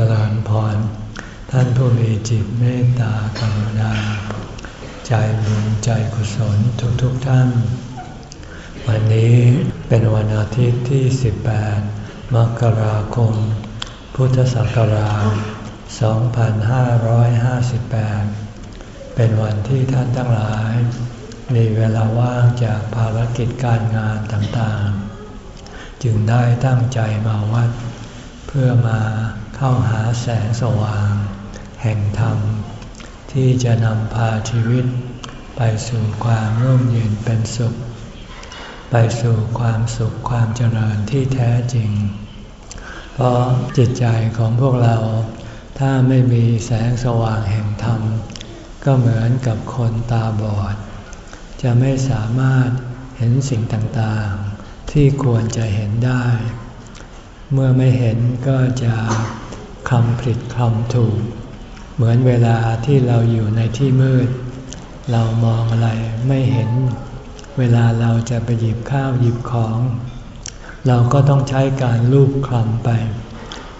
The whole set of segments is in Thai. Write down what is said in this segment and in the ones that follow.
จริญพร ท่านผู้มีจิตเมตตากรุณา ใจบุญใจกุศลทุกๆทท่าน วันนี้เป็นวันอาทิตย์ที่ 18 มกราคม พุทธศักราช 2558 เป็นวันที่ท่านทั้งหลาย มีเวลาว่างจากภารกิจการงานต่างๆ จึงได้ตั้งใจมาวัดเพื่อมา เข้าหาแสงสว่าง แห่งธรรม ที่จะนำพาชีวิต ไปสู่ความร่มเย็นเป็นสุข ไปสู่ความสุขความเจริญที่แท้จริง เพราะจิตใจของพวกเรา ถ้าไม่มีแสงสว่างแห่งธรรม ก็เหมือนกับคนตาบอด จะไม่สามารถเห็นสิ่งต่างๆ ที่ควรจะเห็นได้ เมื่อไม่เห็นก็จะ คำผิดคำถูก เหมือนเวลาที่เราอยู่ในที่มืด เรามองอะไรไม่เห็น เวลาเราจะไปหยิบข้าวหยิบของ เราก็ต้องใช้การลูบคลำไป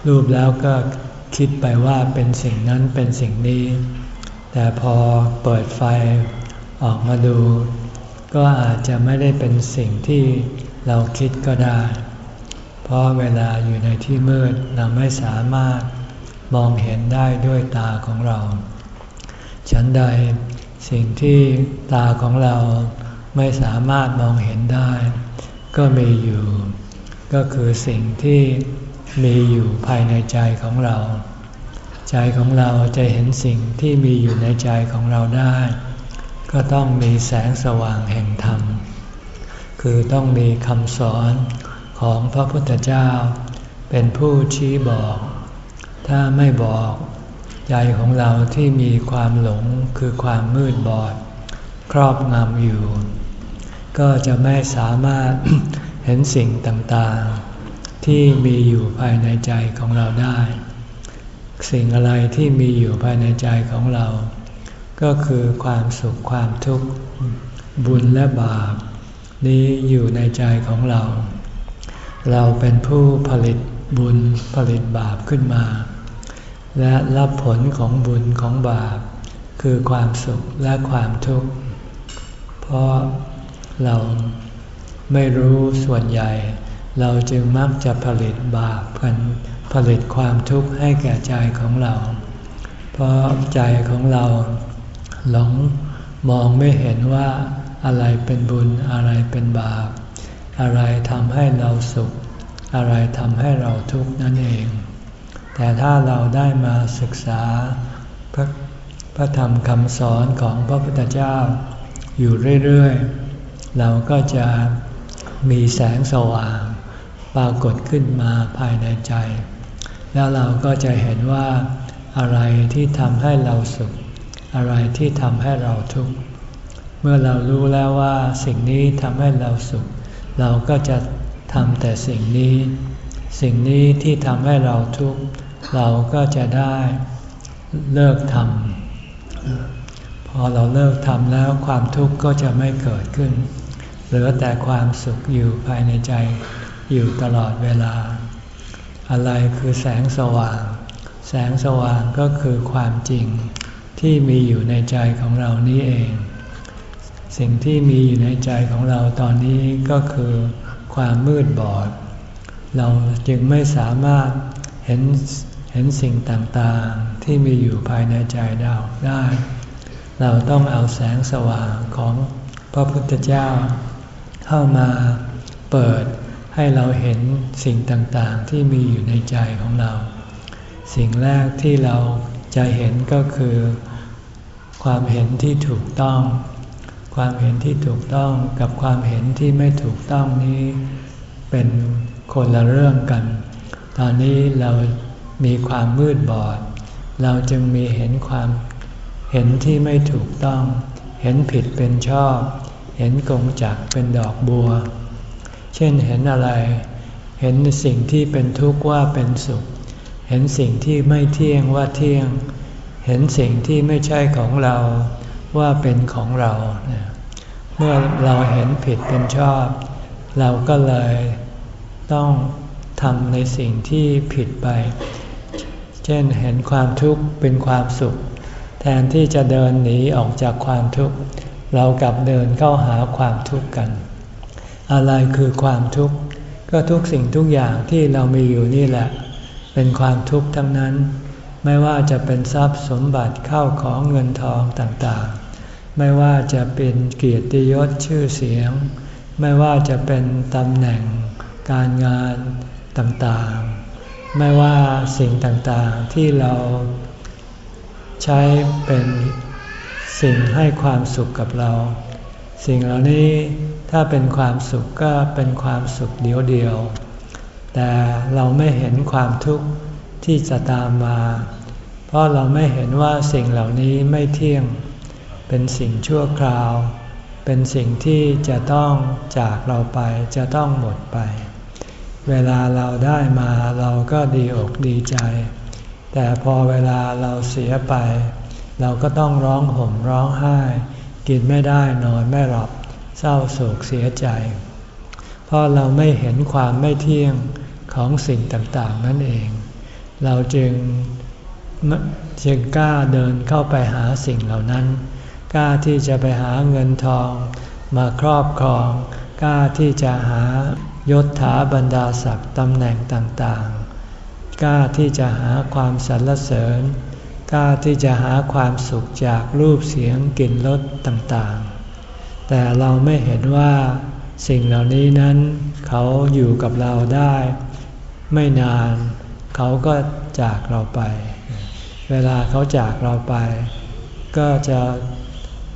รูปแล้วก็คิดไปว่าเป็นสิ่งนั้นเป็นสิ่งนี้ แต่พอเปิดไฟออกมาดู ก็อาจจะไม่ได้เป็นสิ่งที่เราคิดก็ได้ เพราะเวลาอยู่ในที่มืดเราไม่สามารถ มองเห็นได้ด้วยตาของเรา ฉันใดสิ่งที่ตาของเราไม่สามารถมองเห็นได้ ก็มีอยู่ ก็คือสิ่งที่มีอยู่ภายในใจของเรา ใจของเราจะเห็นสิ่งที่มีอยู่ในใจของเราได้ ก็ต้องมีแสงสว่างแห่งธรรม คือต้องมีคำสอนของพระพุทธเจ้า เป็นผู้ชี้บอก ถ้าไม่บอกใจของเราที่มีความหลงคือความมืดบอด ครอบงำอยู่ ก็จะไม่สามารถเห็นสิ่งต่างๆ ที่มีอยู่ภายในใจของเราได้ สิ่งอะไรที่มีอยู่ภายในใจของเรา ก็คือความสุขความทุกข์ บุญและบาป นี้อยู่ในใจของเรา เราเป็นผู้ผลิตบุญผลิตบาปขึ้นมา และรับผลของบุญของบาป คือความสุขและความทุกข์ เพราะเราไม่รู้ส่วนใหญ่ เราจึงมักจะผลิตบาปกัน ผลิตความทุกข์ให้แก่ใจของเรา เพราะใจของเราหลงมองไม่เห็นว่าอะไรเป็นบุญอะไรเป็นบาป อะไรทำให้เราสุข อะไรทำให้เราทุกข์นั่นเอง แต่ถ้าเราได้มาศึกษาพระพระธรรมคำสอนของพระพุทธเจ้า อยู่เรื่อยๆ เราก็จะมีแสงสว่างปรากฏขึ้นมาภายในใจ แล้วเราก็จะเห็นว่าอะไรที่ทำให้เราสุข อะไรที่ทำให้เราทุกข์เมื่อเรารู้แล้วว่าสิ่งนี้ทำให้เราสุข เราก็จะทำแต่สิ่งนี้ สิ่งนี้ที่ทำให้เราทุกข์ เราก็จะได้เลิกทำพอเราเลิกทำแล้วความทุกข์ก็จะไม่เกิดขึ้น เหลือแต่ความสุขอยู่ภายในใจอยู่ตลอดเวลา อะไรคือแสงสว่าง แสงสว่างก็คือความจริงที่มีอยู่ในใจของเรานี้เอง สิ่งที่มีอยู่ในใจของเราตอนนี้ก็คือความมืดบอด เราจึงไม่สามารถเห็น เห็นสิ่งต่างๆที่มีอยู่ภายในใจเราได้ เราต้องเอาแสงสว่างของพระพุทธเจ้า เข้ามาเปิดให้เราเห็นสิ่งต่างๆที่มีอยู่ในใจของเรา สิ่งแรกที่เราจะเห็นก็คือ ความเห็นที่ถูกต้อง ความเห็นที่ถูกต้องกับความเห็นที่ไม่ถูกต้องนี้ เป็นคนละเรื่องกัน ตอนนี้เรา มีความมืดบอด เราจึงมีเห็นความเห็นที่ไม่ถูกต้อง เห็นผิดเป็นชอบ เห็นกงจักเป็นดอกบัว เช่นเห็นอะไร เห็นสิ่งที่เป็นทุกข์ว่าเป็นสุข เห็นสิ่งที่ไม่เที่ยงว่าเที่ยง เห็นสิ่งที่ไม่ใช่ของเราว่าเป็นของเรา เมื่อเราเห็นผิดเป็นชอบ เราก็เลยต้องทำในสิ่งที่ผิดไป ช่นเห็นความทุกข์เป็นความสุข แทนที่จะเดินหนีออกจากความทุกข์ เรากลับเดินเข้าหาความทุกข์กัน อะไรคือความทุกข์ ก็ทุกสิ่งทุกอย่างที่เรามีอยู่นี่แหละ เป็นความทุกข์ทั้งนั้น ไม่ว่าจะเป็นทรัพย์สมบัติเข้าของเงินทองต่างๆ ไม่ว่าจะเป็นเกียรติยศชื่อเสียง ไม่ว่าจะเป็นตำแหน่ง การงานต่างๆ ไม่ว่าสิ่งต่างๆที่เราใช้เป็นสิ่งให้ความสุขกับเรา สิ่งเหล่านี้ถ้าเป็นความสุขก็เป็นความสุขเดียวเดียว แต่เราไม่เห็นความทุกข์ที่จะตามมา เพราะเราไม่เห็นว่าสิ่งเหล่านี้ไม่เที่ยง เป็นสิ่งชั่วคราว เป็นสิ่งที่จะต้องจากเราไปจะต้องหมดไป เวลาเราได้มาเราก็ดีอกดีใจ แต่พอเวลาเราเสียไป เราก็ต้องร้องห่มร้องไห้ กินไม่ได้นอนไม่หลับเศร้าโศกเสียใจ เพราะเราไม่เห็นความไม่เที่ยงของสิ่งต่างๆนั่นเอง เราจึงจึงกล้าเดินเข้าไปหาสิ่งเหล่านั้น กล้าที่จะไปหาเงินทองมาครอบครอง กล้าที่จะหา ยศถาบรรดาศักดิ์ตำแหน่งต่างๆ กล้าที่จะหาความสรรเสริญ กล้าที่จะหาความสุขจากรูปเสียงกลิ่นรสต่างๆ แต่เราไม่เห็นว่าสิ่งเหล่านี้นั้น เขาอยู่กับเราได้ ไม่นาน เขาก็จากเราไป เวลาเขาจากเราไป ก็จะ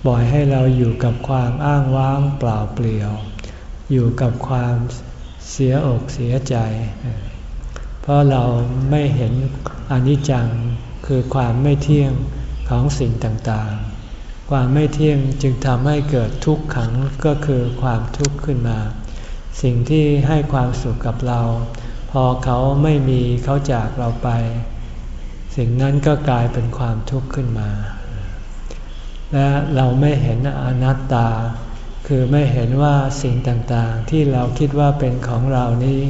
ปล่อยให้เราอยู่กับความอ้างว้างเปล่าเปลี่ยว อยู่กับความ เสียอกเสียใจ เพราะเราไม่เห็นอนิจจังคือความไม่เที่ยงของสิ่งต่างๆ ความไม่เที่ยงจึงทำให้เกิดทุกขังก็คือความทุกข์ขึ้นมา สิ่งที่ให้ความสุขกับเรา พอเขาไม่มีเขาจากเราไป สิ่งนั้นก็กลายเป็นความทุกข์ขึ้นมา และเราไม่เห็นอนัตตา คือไม่เห็นว่าสิ่งต่างๆ ที่เราคิดว่าเป็นของเรานี้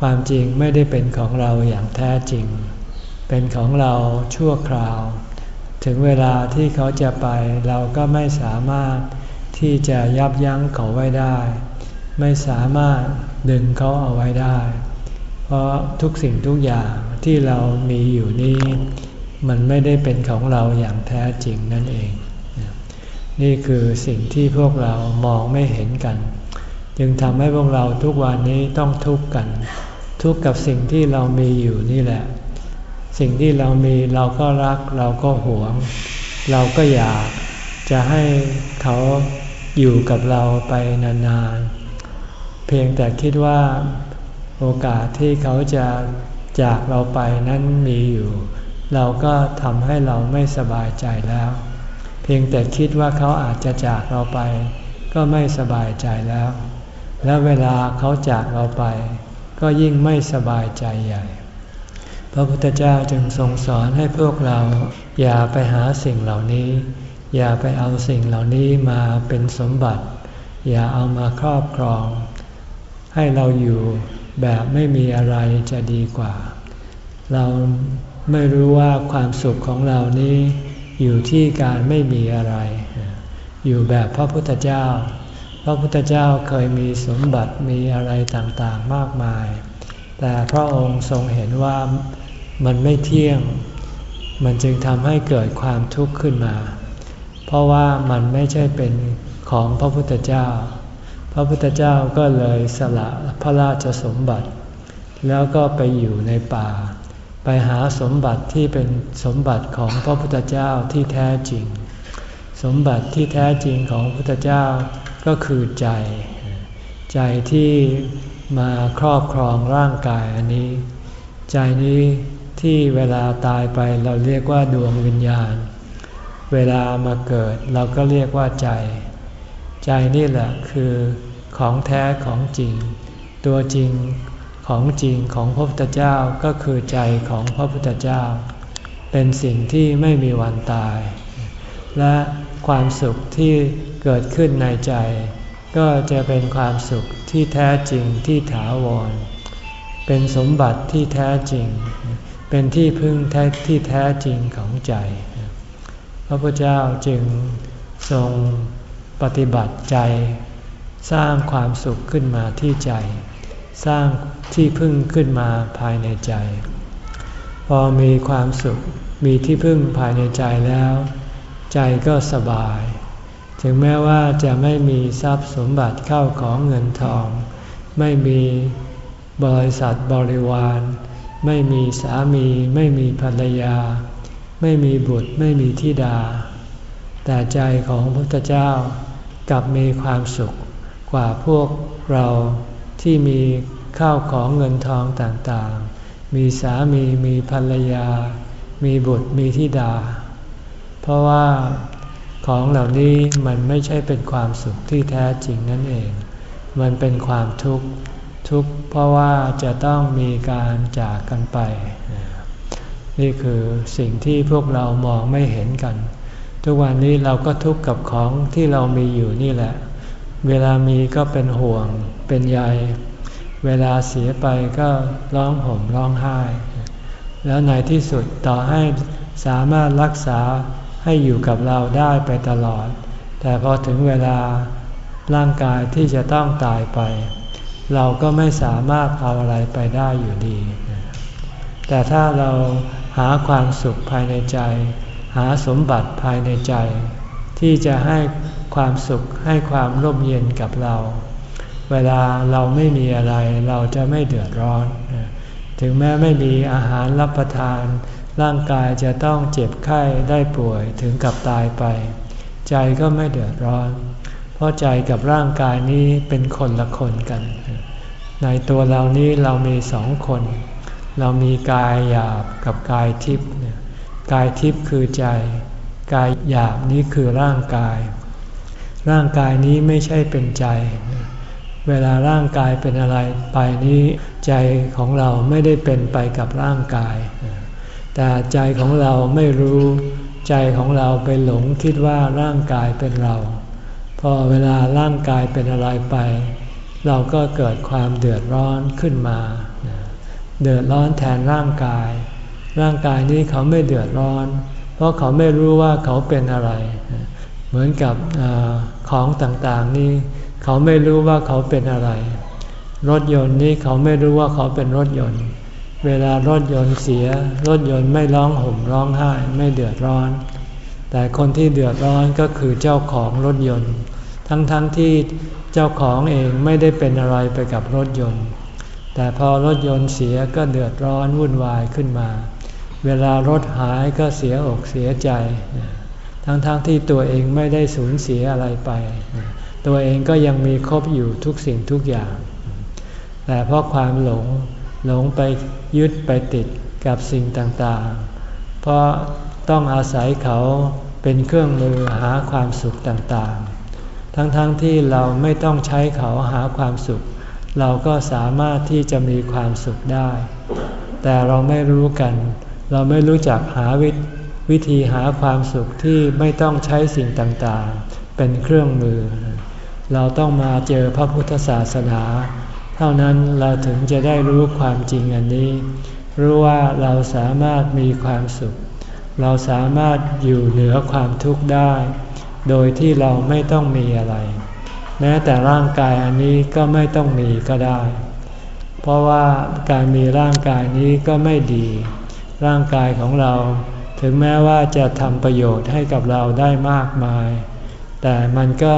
ความจริงไม่ได้เป็นของเราอย่างแท้จริง เป็นของเราชั่วคราว ถึงเวลาที่เขาจะไปเราก็ไม่สามารถที่จะยับยั้งเขาไว้ได้ ไม่สามารถดึงเขาเอาไว้ได้ เพราะทุกสิ่งทุกอย่างที่เรามีอยู่นี้ มันไม่ได้เป็นของเราอย่างแท้จริงนั่นเอง นี่คือสิ่งที่พวกเรามองไม่เห็นกัน จึงทำให้พวกเราทุกวันนี้ต้องทุกข์กัน ทุกข์กับสิ่งที่เรามีอยู่นี่แหละ สิ่งที่เรามีเราก็รักเราก็หวง เราก็อยากจะให้เขาอยู่กับเราไปนานๆ เพียงแต่คิดว่าโอกาสที่เขาจะจากเราไปนั้นมีอยู่ เราก็ทำให้เราไม่สบายใจแล้ว เพียงแต่คิดว่าเขาอาจจะจากเราไป ก็ไม่สบายใจแล้ว และเวลาเขาจากเราไป ก็ยิ่งไม่สบายใจใหญ่ พระพุทธเจ้าจึงทรงสอนให้พวกเรา อย่าไปหาสิ่งเหล่านี้ อย่าไปเอาสิ่งเหล่านี้มาเป็นสมบัติ อย่าเอามาครอบครอง ให้เราอยู่แบบไม่มีอะไรจะดีกว่า เราไม่รู้ว่าความสุขของเรานี้ อยู่ที่การไม่มีอะไร อยู่แบบพระพุทธเจ้า พระพุทธเจ้าเคยมีสมบัติมีอะไรต่างๆมากมาย แต่พระองค์ทรงเห็นว่ามันไม่เที่ยง มันจึงทำให้เกิดความทุกข์ขึ้นมา เพราะว่ามันไม่ใช่เป็นของพระพุทธเจ้า พระพุทธเจ้าก็เลยสละพระราชสมบัติ แล้วก็ไปอยู่ในป่า ไปหาสมบัติที่เป็นสมบัติของพระพุทธเจ้าที่แท้จริง สมบัติที่แท้จริงของพระพุทธเจ้าก็คือใจ ใจที่มาครอบครองร่างกายอันนี้ ใจนี้ที่เวลาตายไปเราเรียกว่าดวงวิญญาณ เวลามาเกิดเราก็เรียกว่าใจ ใจนี่แหละคือของแท้ของจริง ตัวจริง ของจริงของพระพุทธเจ้าก็คือใจของพระพุทธเจ้า เป็นสิ่งที่ไม่มีวันตาย และความสุขที่เกิดขึ้นในใจ ก็จะเป็นความสุขที่แท้จริงที่ถาวร เป็นสมบัติที่แท้จริง เป็นที่พึ่งแท้ที่แท้จริงของใจ พระพุทธเจ้าจึงทรงปฏิบัติใจ สร้างความสุขขึ้นมาที่ใจ สร้างที่พึ่งขึ้นมาภายในใจ พอมีความสุขมีที่พึ่งภายในใจแล้ว ใจก็สบาย ถึงแม้ว่าจะไม่มีทรัพย์สมบัติเข้าของเงินทอง ไม่มีบริษัทบริวาร ไม่มีสามี ไม่มีภรรยา ไม่มีบุตรไม่มีธิดา แต่ใจของพระพุทธเจ้ากลับมีความสุขกว่าพวกเรา ที่มีข้าวของเงินทองต่างๆ มีสามีมีภรรยา มีบุตรมีธิดา เพราะว่าของเหล่านี้มันไม่ใช่เป็นความสุขที่แท้จริงนั่นเอง มันเป็นความทุกข์ทุกข์เพราะว่าจะต้องมีการจากกันไป นี่คือสิ่งที่พวกเรามองไม่เห็นกัน ทุกวันนี้เราก็ทุกข์กับของที่เรามีอยู่นี่แหละ เวลามีก็เป็นห่วง เป็นใย เวลาเสียไปก็ร้องห่มร้องไห้ แล้วในที่สุดต่อให้สามารถรักษาให้อยู่กับเราได้ไปตลอด แต่พอถึงเวลาร่างกายที่จะต้องตายไป เราก็ไม่สามารถเอาอะไรไปได้อยู่ดี แต่ถ้าเราหาความสุขภายในใจ หาสมบัติภายในใจ ที่จะให้ความสุขให้ความร่มเย็นกับเรา เวลาเราไม่มีอะไรเราจะไม่เดือดร้อน ถึงแม้ไม่มีอาหารรับประทาน ร่างกายจะต้องเจ็บไข้ได้ป่วยถึงกับตายไป ใจก็ไม่เดือดร้อน เพราะใจกับร่างกายนี้เป็นคนละคนกัน ในตัวเรานี้เรามีสองคน เรามีกายหยาบกับกายทิพย์กายทิพย์คือใจ กายหยาบนี้คือร่างกาย ร่างกายนี้ไม่ใช่เป็นใจ เวลาร่างกายเป็นอะไรไปนี้ใจของเราไม่ได้เป็นไปกับร่างกาย แต่ใจของเราไม่รู้ใจของเราไปหลงคิดว่าร่างกายเป็นเรา พอเวลาร่างกายเป็นอะไรไป เราก็เกิดความเดือดร้อนขึ้นมา เดือดร้อนแทนร่างกาย ร่างกายนี้เขาไม่เดือดร้อน ราะเขาไม่รู้ว่าเขาเป็นอะไร เหมือนกับอของต่างๆนี่เขาไม่รู้ว่าเขาเป็นอะไร รถยนต์นี่เขาไม่รู้ว่าเขาเป็นรถยนต์ เวลารถยนต์เสีย รถยนต์ไม่ร้องห่มร้องไห้ไม่เดือดร้อน แต่คนที่เดือดร้อนก็คือเจ้าของรถยนต์ ทั้งๆทที่เจ้าของเองไม่ได้เป็นอะไรไปกับรถยนต์ แต่พอรถยนต์เสียก็เดือดร้อนวุ่นวายขึ้นมา เวลารถหายก็เสียอกเสียใจ ทั้งๆทที่ตัวเองไม่ได้สูญเสียอะไรไป ตัวเองก็ยังมีครบอยู่ทุกสิ่งทุกอย่าง แต่เพราะความหลงหลงไปยึดไปติดกับสิ่งต่างๆ เพราะต้องอาศัยเขาเป็นเครื่องมือหาความสุขต่างๆ ทั้งๆทที่เราไม่ต้องใช้เขาหาความสุข เราก็สามารถที่จะมีความสุขได้ แต่เราไม่รู้กัน เราไม่รู้จักหาวิวธีหาความสุขที่ไม่ต้องใช้สิ่งต่างๆ เป็นเครื่องมือ เราต้องมาเจอพระพุทธศาสนา เท่านั้นเราถึงจะได้รู้ความจริงอันนี้ รู้ว่าเราสามารถมีความสุข เราสามารถอยู่เหนือความทุกข์ได้ โดยที่เราไม่ต้องมีอะไร แม้แต่ร่างกายอันนี้ก็ไม่ต้องมีก็ได้ เพราะว่าการมีร่างกายนี้ก็ไม่ดี ร่างกายของเรา ถึงแม้ว่าจะทำประโยชน์ให้กับเราได้มากมาย แต่มันก็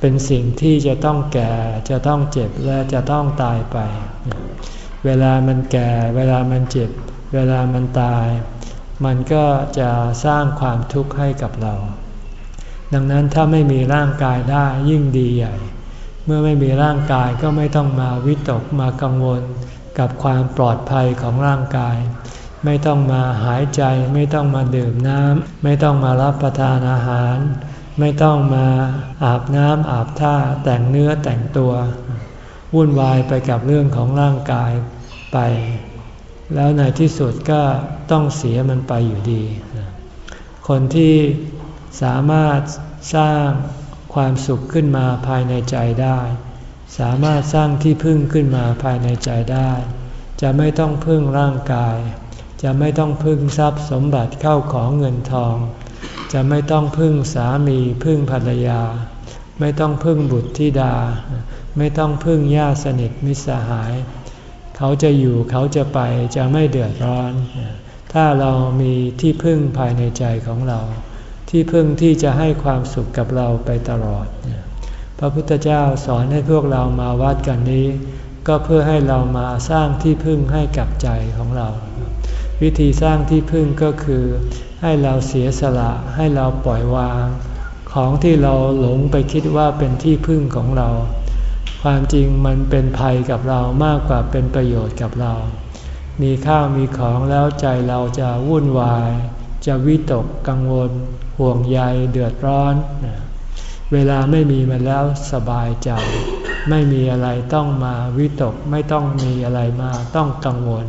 เป็นสิ่งที่จะต้องแก่จะต้องเจ็บและจะต้องตายไป เวลามันแก่ เวลามันเจ็บ เวลามันตาย มันก็จะสร้างความทุกข์ให้กับเรา ดังนั้นถ้าไม่มีร่างกายได้ยิ่งดีใหญ่ เมื่อไม่มีร่างกายก็ไม่ต้องมาวิตกมากังวลกับความปลอดภัยของร่างกาย ไม่ต้องมาหายใจ ไม่ต้องมาดื่มน้ำไม่ต้องมารับประทานอาหาร ไม่ต้องมาอาบน้ำอาบท่าแต่งเนื้อแต่งตัว วุ่นวายไปกับเรื่องของร่างกายไป แล้วในที่สุดก็ต้องเสียมันไปอยู่ดี คนที่สามารถสร้างความสุขขึ้นมาภายในใจได้ สามารถสร้างที่พึ่งขึ้นมาภายในใจได้ จะไม่ต้องพึ่งร่างกาย จะไม่ต้องพึ่งทรัพย์สมบัติเข้าของเงินทอง จะไม่ต้องพึ่งสามีพึ่งภรรยา ไม่ต้องพึ่งบุตรธิดา ไม่ต้องพึ่งญาติสนิทมิตรสหาย เขาจะอยู่เขาจะไปจะไม่เดือดร้อน ถ้าเรามีที่พึ่งภายในใจของเรา ที่พึ่งที่จะให้ความสุขกับเราไปตลอด พระพุทธเจ้าสอนให้พวกเรามาวัดกันนี้ ก็เพื่อให้เรามาสร้างที่พึ่งให้กับใจของเรา วิธีสร้างที่พึ่งก็คือ ให้เราเสียสละให้เราปล่อยวาง ของที่เราหลงไปคิดว่าเป็นที่พึ่งของเรา ความจริงมันเป็นภัยกับเรามากกว่าเป็นประโยชน์กับเรา มีข้าวมีของแล้วใจเราจะวุ่นวาย จะวิตกกังวล ห่วงใยเดือดร้อน เวลาไม่มีมันแล้วสบายใจ ไม่มีอะไรต้องมาวิตกไม่ต้องมีอะไรมาต้องกังวล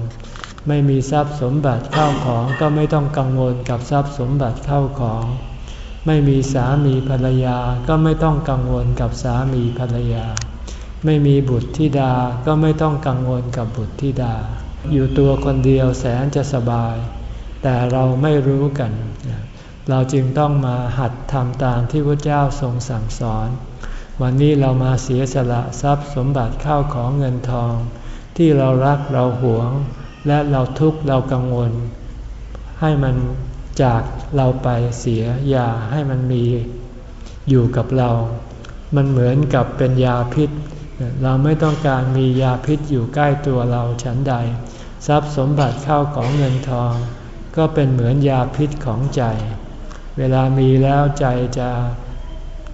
ไม่มีทรัพย์สมบัติเข้าของก็ไม่ต้องกังวลกับทรัพย์สมบัติเข้าของ ไม่มีสามีภรรยาก็ไม่ต้องกังวลกับสามีภรรยา ไม่มีบุตรธิดาก็ไม่ต้องกังวลกับบุตรธิดา อยู่ตัวคนเดียวแสนจะสบาย แต่เราไม่รู้กัน เราจึงต้องมาหัดทำตามที่พระเจ้าทรงสั่งสอน วันนี้เรามาเสียสละทรัพย์สมบัติเข้าของเงินทอง ที่เรารักเราหวง และเราทุกข์เรากังวล ให้มันจากเราไปเสียอย่าให้มันมีอยู่กับเรา มันเหมือนกับเป็นยาพิษ เราไม่ต้องการมียาพิษอยู่ใกล้ตัวเราฉันใด ทรัพย์สมบัติเข้าของเงินทอง ก็เป็นเหมือนยาพิษของใจ เวลามีแล้วใจจะ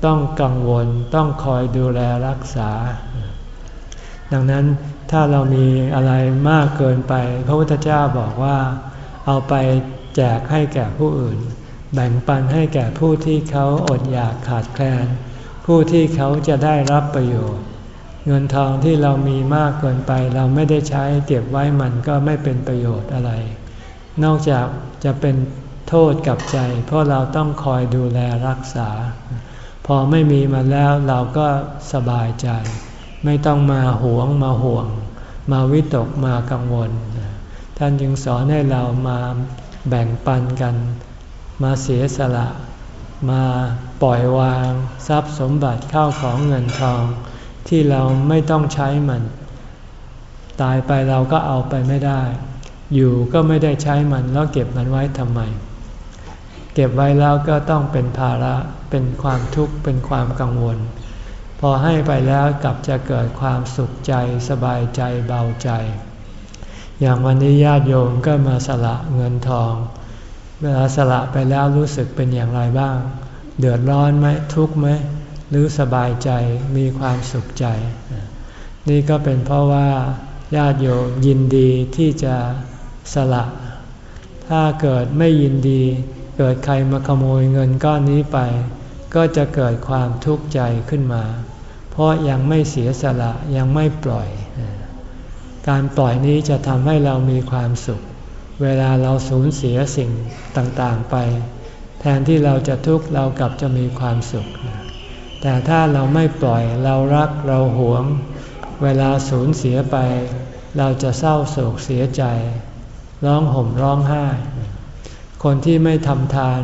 ต้องกังวลต้องคอยดูแลรักษา ดังนั้นถ้าเรามีอะไรมากเกินไป พระพุทธเจ้าบอกว่า เอาไปแจกให้แก่ผู้อื่น แบ่งปันให้แก่ผู้ที่เขาอดอยากขาดแคลน ผู้ที่เขาจะได้รับประโยชน์ เงินทองที่เรามีมากเกินไป เราไม่ได้ใช้เก็บไว้มันก็ไม่เป็นประโยชน์อะไร นอกจากจะเป็นโทษกับใจ เพราะเราต้องคอยดูแลรักษา พอไม่มีมันแล้วเราก็สบายใจ ไม่ต้องมาหวงมาห่วง มาวิตกมากังวล ท่านจึงสอนให้เรามาแบ่งปันกัน มาเสียสละ มาปล่อยวางทรัพย์สมบัติเข้าของเงินทอง ที่เราไม่ต้องใช้มัน ตายไปเราก็เอาไปไม่ได้ อยู่ก็ไม่ได้ใช้มันแล้วเก็บมันไว้ทำไม เก็บไว้แล้วก็ต้องเป็นภาระเป็นความทุกข์เป็นความกังวล พอให้ไปแล้วกลับจะเกิดความสุขใจสบายใจเบาใจ อย่างวันนี้ญาติโยมก็มาสละเงินทอง เวลาสละไปแล้วรู้สึกเป็นอย่างไรบ้าง เดือดร้อนไหมทุกข์ไหมหรือสบายใจมีความสุขใจ นี่ก็เป็นเพราะว่าญาติโยมยินดีที่จะสละ ถ้าเกิดไม่ยินดีเกิดใครมาขโมยเงินก้อนนี้ไป ก็จะเกิดความทุกข์ใจขึ้นมา เพราะยังไม่เสียสละยังไม่ปล่อย การปล่อยนี้จะทำให้เรามีความสุข เวลาเราสูญเสียสิ่งต่างๆไป แทนที่เราจะทุกข์เรากลับจะมีความสุข แต่ถ้าเราไม่ปล่อยเรารักเราหวง เวลาสูญเสียไป เราจะเศร้าโศกเสียใจ ร้องห่มร้องไห้ คนที่ไม่ทำทาน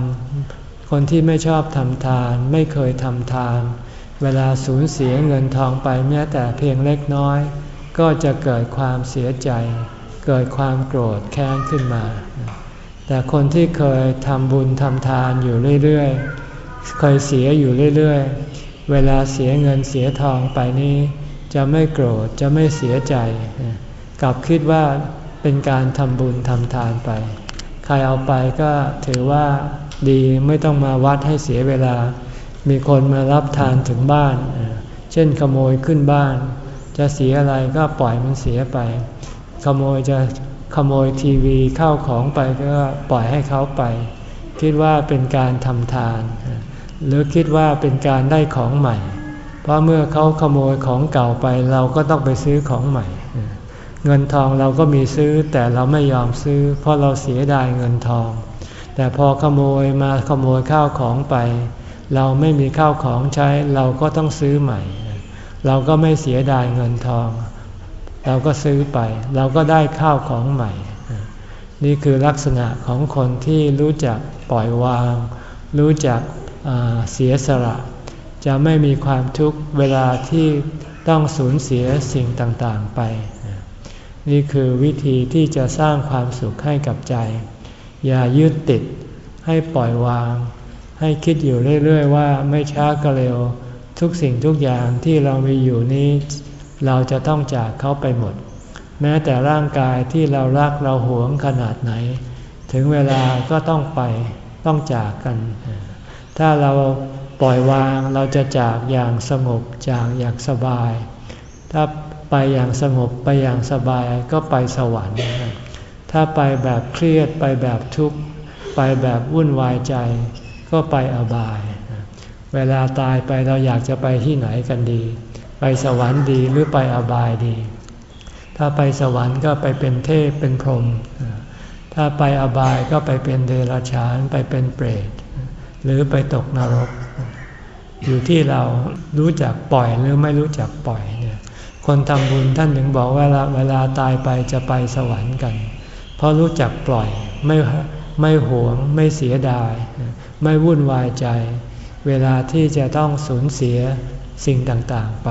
คนที่ไม่ชอบทำทาน ไม่เคยทำทาน เวลาสูญเสียเงินทองไปแม้แต่เพียงเล็กน้อย ก็จะเกิดความเสียใจ เกิดความโกรธแค้นขึ้นมา แต่คนที่เคยทำบุญทำทานอยู่เรื่อยๆ เคยเสียอยู่เรื่อยๆ เวลาเสียเงินเสียทองไปนี้ จะไม่โกรธจะไม่เสียใจ กลับคิดว่าเป็นการทำบุญทำทานไป ใครเอาไปก็ถือว่าดีไม่ต้องมาวัดให้เสียเวลา มีคนมารับทานถึงบ้าน เช่นขโมยขึ้นบ้าน จะเสียอะไรก็ปล่อยมันเสียไป ขโมยจะขโมยทีวีเข้าของไปก็ปล่อยให้เขาไป คิดว่าเป็นการทำทาน หรือคิดว่าเป็นการได้ของใหม่ เพราะเมื่อเขาขโมยของเก่าไปเราก็ต้องไปซื้อของใหม่ เงินทองเราก็มีซื้อแต่เราไม่ยอมซื้อ เพราะเราเสียดายเงินทอง แต่พอขโมยมาขโมยข้าวของไป เราไม่มีข้าวของใช้เราก็ต้องซื้อใหม่ เราก็ไม่เสียดายเงินทอง เราก็ซื้อไป เราก็ได้ข้าวของใหม่ นี่คือลักษณะของคนที่รู้จักปล่อยวาง รู้จักเสียสละ จะไม่มีความทุกข์เวลาที่ต้องสูญเสียสิ่งต่างๆไป นี่คือวิธีที่จะสร้างความสุขให้กับใจ อย่ายึดติดให้ปล่อยวาง ให้คิดอยู่เรื่อยๆว่าไม่ช้าก็เร็ว ทุกสิ่งทุกอย่างที่เรามีอยู่นี้ เราจะต้องจากเขาไปหมด แม้แต่ร่างกายที่เรารักเราหวงขนาดไหน ถึงเวลาก็ต้องไปต้องจากกัน ถ้าเราปล่อยวางเราจะจากอย่างสงบจากอย่างสบาย ถ้าไปอย่างสงบไปอย่างสบายก็ไปสวรรค์ ถ้าไปแบบเครียดไปแบบทุกข์ ไปแบบวุ่นวายใจ ก็ไปอบาย เวลาตายไปเราอยากจะไปที่ไหนกันดี ไปสวรรค์ดีหรือไปอบายดี ถ้าไปสวรรค์ก็ไปเป็นเทพเป็นพรหมถ้าไปอบายก็ไปเป็นเดรัจฉานไปเป็นเปรต หรือไปตกนรก อยู่ที่เรารู้จักปล่อยหรือไม่รู้จักปล่อยเนี่ยคนทำบุญท่านถึงบอกว่าเวลาตายไปจะไปสวรรค์กัน เพราะรู้จักปล่อยไม่ไม่หวงไม่เสียดาย ไม่วุ่นวายใจ เวลาที่จะต้องสูญเสียสิ่งต่างๆไป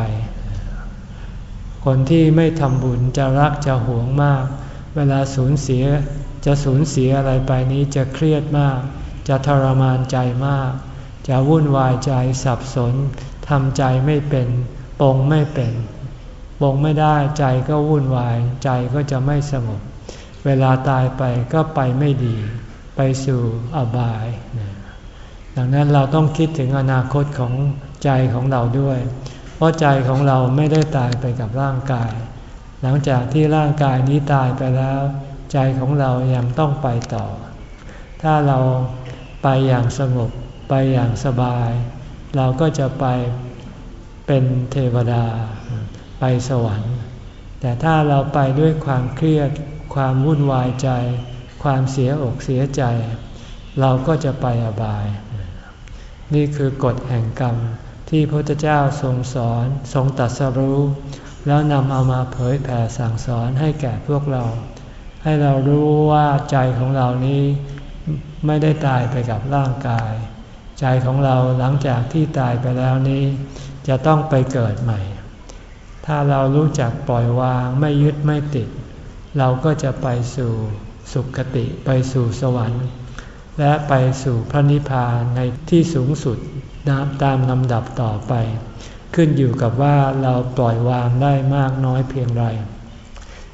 คนที่ไม่ทำบุญจะรักจะหวงมาก เวลาสูญเสียจะสูญเสียอะไรไปนี้จะเครียดมาก จะทรมานใจมาก จะวุ่นวายใจสับสนทำใจไม่เป็นปงไม่เป็นปงไม่ได้ใจก็วุ่นวาย ใจก็จะไม่สงบเวลาตายไปก็ไปไม่ดี ไปสู่อบาย ดังนั้นเราต้องคิดถึงอนาคตของใจของเราด้วย เพราะใจของเราไม่ได้ตายไปกับร่างกาย หลังจากที่ร่างกายนี้ตายไปแล้ว ใจของเรายังต้องไปต่อ ถ้าเราไปอย่างสงบไปอย่างสบาย เราก็จะไปเป็นเทวดา ไปสวรรค์ แต่ถ้าเราไปด้วยความเครียด ความวุ่นวายใจ ความเสียอกเสียใจ เราก็จะไปอบาย นี่คือกฎแห่งกรรม ที่พระพุทธเจ้าทรงสอนทรงตัดสรู้ แล้วนำเอามาเผยแผ่สั่งสอนให้แก่พวกเรา ให้เรารู้ว่าใจของเรานี้ไม่ได้ตายไปกับร่างกาย ใจของเราหลังจากที่ตายไปแล้วนี้ จะต้องไปเกิดใหม่ ถ้าเรารู้จักปล่อยวางไม่ยึดไม่ติด เราก็จะไปสู่สุขติไปสู่สวรรค์ และไปสู่พระนิพพานในที่สูงสุดตามลำดับต่อไป ขึ้นอยู่กับว่าเราปล่อยวางได้มากน้อยเพียงไร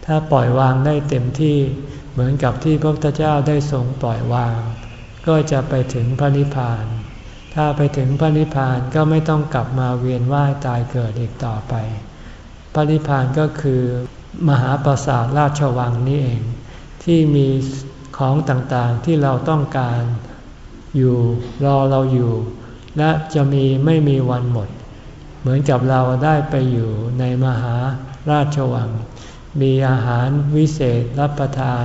ถ้าปล่อยวางได้เต็มที่เหมือนกับที่พระพุทธเจ้าได้ทรงปล่อยวาง ก็จะไปถึงพระนิพพาน ถ้าไปถึงพระนิพพานก็ไม่ต้องกลับมาเวียนว่ายตายเกิดอีกต่อไป พระนิพพานก็คือมหาปราสาทราชวังนี้เอง ที่มี ของต่างๆที่เราต้องการอยู่รอเราอยู่ และจะมีไม่มีวันหมด เหมือนกับเราได้ไปอยู่ในมหาราชวัง มีอาหารวิเศษรับประทาน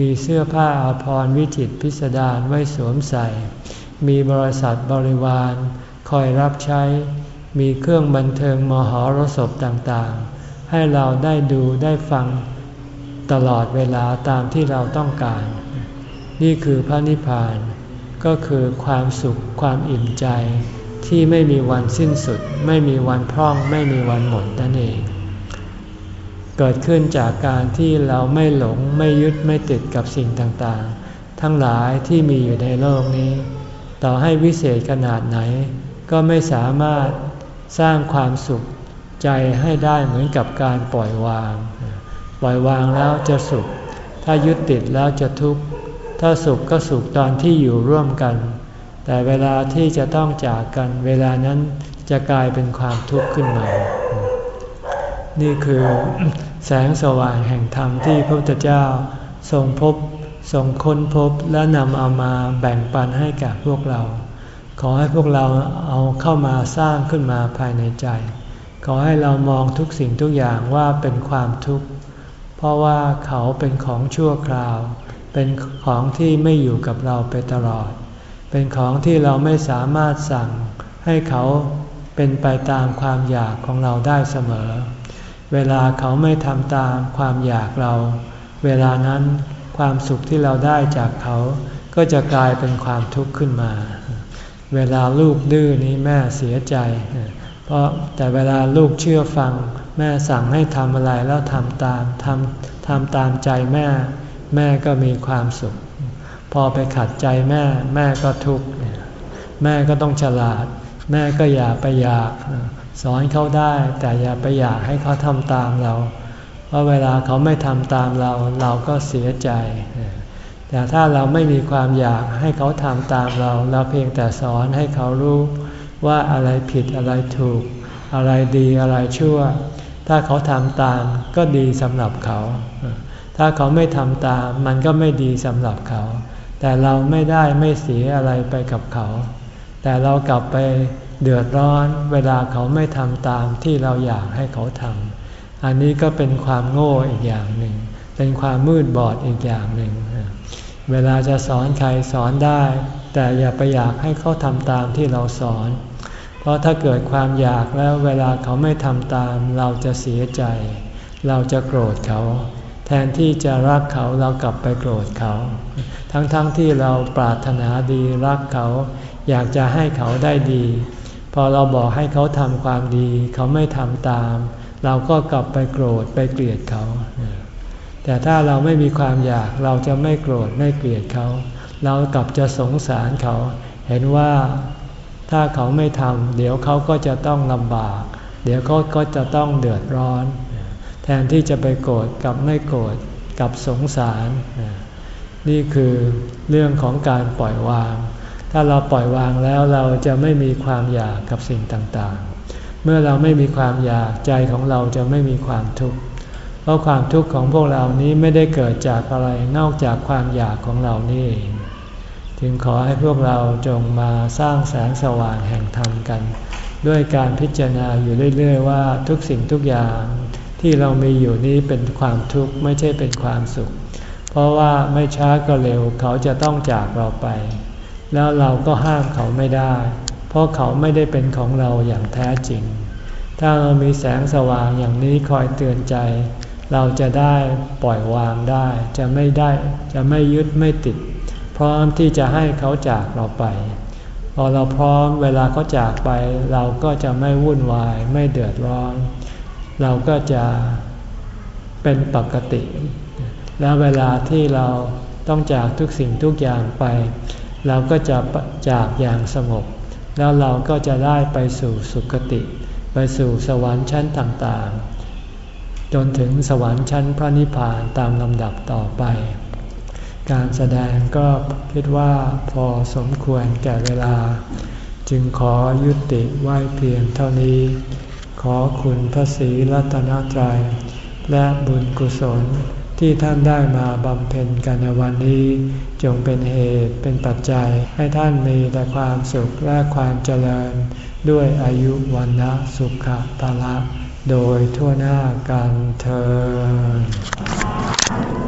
มีเสื้อผ้าอาภรณ์วิจิตพิสดารไว้สวมใส่ มีบริษัทบริวาร คอยรับใช้ มีเครื่องบันเทิงมหรสพต่างๆ ให้เราได้ดูได้ฟังตลอดเวลาตามที่เราต้องการ นี่คือพระนิพพาน ก็คือความสุขความอิ่มใจ ที่ไม่มีวันสิ้นสุด ไม่มีวันพร่อง ไม่มีวันหมดนั่นเอง เกิดขึ้นจากการที่เราไม่หลงไม่ยึดไม่ติดกับสิ่งต่างๆ ทั้งหลายที่มีอยู่ในโลกนี้ ต่อให้วิเศษขนาดไหน ก็ไม่สามารถสร้างความสุขใจให้ได้เหมือนกับการปล่อยวาง ปล่อยวางแล้วจะสุข ถ้ายึดติดแล้วจะทุกข์ ถ้าสุขก็สุขตอนที่อยู่ร่วมกัน แต่เวลาที่จะต้องจากกัน เวลานั้นจะกลายเป็นความทุกข์ขึ้นมา นี่คือแสงสว่างแห่งธรรมที่พระพุทธเจ้าทรงพบทรงค้นพบและนำเอามาแบ่งปันให้แก่พวกเรา ขอให้พวกเราเอาเข้ามาสร้างขึ้นมาภายในใจ ขอให้เรามองทุกสิ่งทุกอย่างว่าเป็นความทุกข์ เพราะว่าเขาเป็นของชั่วคราว เป็นของที่ไม่อยู่กับเราไปตลอด เป็นของที่เราไม่สามารถสั่งให้เขาเป็นไปตามความอยากของเราได้เสมอ เวลาเขาไม่ทำตามความอยากเรา เวลานั้นความสุขที่เราได้จากเขา ก็จะกลายเป็นความทุกข์ขึ้นมา เวลาลูกดื้อนี้แม่เสียใจ เพราะแต่เวลาลูกเชื่อฟัง แม่สั่งให้ทำอะไรแล้วทำตามทำทำตามใจแม่ แม่ก็มีความสุข พอไปขัดใจแม่แม่ก็ทุกข์แม่ก็ต้องฉลาด แม่ก็อย่าไปอยาก สอนเขาได้แต่อย่าไปอยากให้เขาทำตามเรา เพราะเวลาเขาไม่ทำตามเราเราก็เสียใจ แต่ถ้าเราไม่มีความอยากให้เขาทำตามเรา เราเพียงแต่สอนให้เขารู้ว่าอะไรผิดอะไรถูก อะไรดีอะไรชั่ว ถ้าเขาทำตามก็ดีสำหรับเขา ถ้าเขาไม่ทำตามมันก็ไม่ดีสำหรับเขา แต่เราไม่ได้ไม่เสียอะไรไปกับเขา แต่เรากลับไปเดือดร้อนเวลาเขาไม่ทำตามที่เราอยากให้เขาทำอันนี้ก็เป็นความโง่อีกอย่างหนึ่ง เป็นความมืดบอดอีกอย่างหนึ่ง เวลาจะสอนใครสอนได้ แต่อย่าไปอยากให้เขาทำตามที่เราสอน เพราะถ้าเกิดความอยากแล้วเวลาเขาไม่ทำตาม เราจะเสียใจ เราจะโกรธเขา นที่จะรักเขาเรากลับไปโกรธเขา ทั้งๆทที่เราปรารถนาดีรักเขา อยากจะให้เขาได้ดี พอเราบอกให้เขาทำความดี เขาไม่ทำตาม เราก็กลับไปโกรธไปเกลียดเขา แต่ถ้าเราไม่มีความอยากเราจะไม่โกรธไม่เกลียดเขา เรากลับจะสงสารเขา เห็นว่าถ้าเขาไม่ทำเดี๋ยวเขาก็จะต้องลำบาก เดี๋ยวเขาก็จะต้องเดือดร้อน แทนที่จะไปโกรธกับไม่โกรธกับสงสาร นี่คือเรื่องของการปล่อยวาง ถ้าเราปล่อยวางแล้วเราจะไม่มีความอยากกับสิ่งต่างๆ เมื่อเราไม่มีความอยากใจของเราจะไม่มีความทุกข์ เพราะความทุกข์ของพวกเรานี้ไม่ได้เกิดจากอะไรนอกจากความอยากของเรานี่เองจึงขอให้พวกเราจงมาสร้างแสงสว่างแห่งธรรมกัน ด้วยการพิจารณาอยู่เรื่อยๆว่าทุกสิ่งทุกอย่าง ที่เรามีอยู่นี้เป็นความทุกข์ไม่ใช่เป็นความสุข เพราะว่าไม่ช้าก็เร็วเขาจะต้องจากเราไป แล้วเราก็ห้ามเขาไม่ได้ เพราะเขาไม่ได้เป็นของเราอย่างแท้จริง ถ้าเรามีแสงสว่างอย่างนี้คอยเตือนใจ เราจะได้ปล่อยวางได้ จะไม่ได้จะไม่ยึดไม่ติด พร้อมที่จะให้เขาจากเราไปพอเราพร้อมเวลาเขาจากไป เราก็จะไม่วุ่นวายไม่เดือดร้อน เราก็จะเป็นปกติ แล้วเวลาที่เราต้องจากทุกสิ่งทุกอย่างไป เราก็จะจากอย่างสงบ แล้วเราก็จะได้ไปสู่สุคติ ไปสู่สวรรค์ชั้นต่างๆ จนถึงสวรรค์ชั้นพระนิพพานตามลำดับต่อไปการแสดงก็คิดว่าพอสมควรแก่เวลา จึงขอยุติไว้เพียงเท่านี้ ขอคุณพระศรีรัตนตรัย และบุญกุศลที่ท่านได้มาบำเพ็ญกันในวันนี้ จงเป็นเหตุเป็นปัจจัย ให้ท่านมีแต่ความสุขและความเจริญ ด้วยอายุวันนะสุขภาละ โดยทั่วหน้ากันเธอ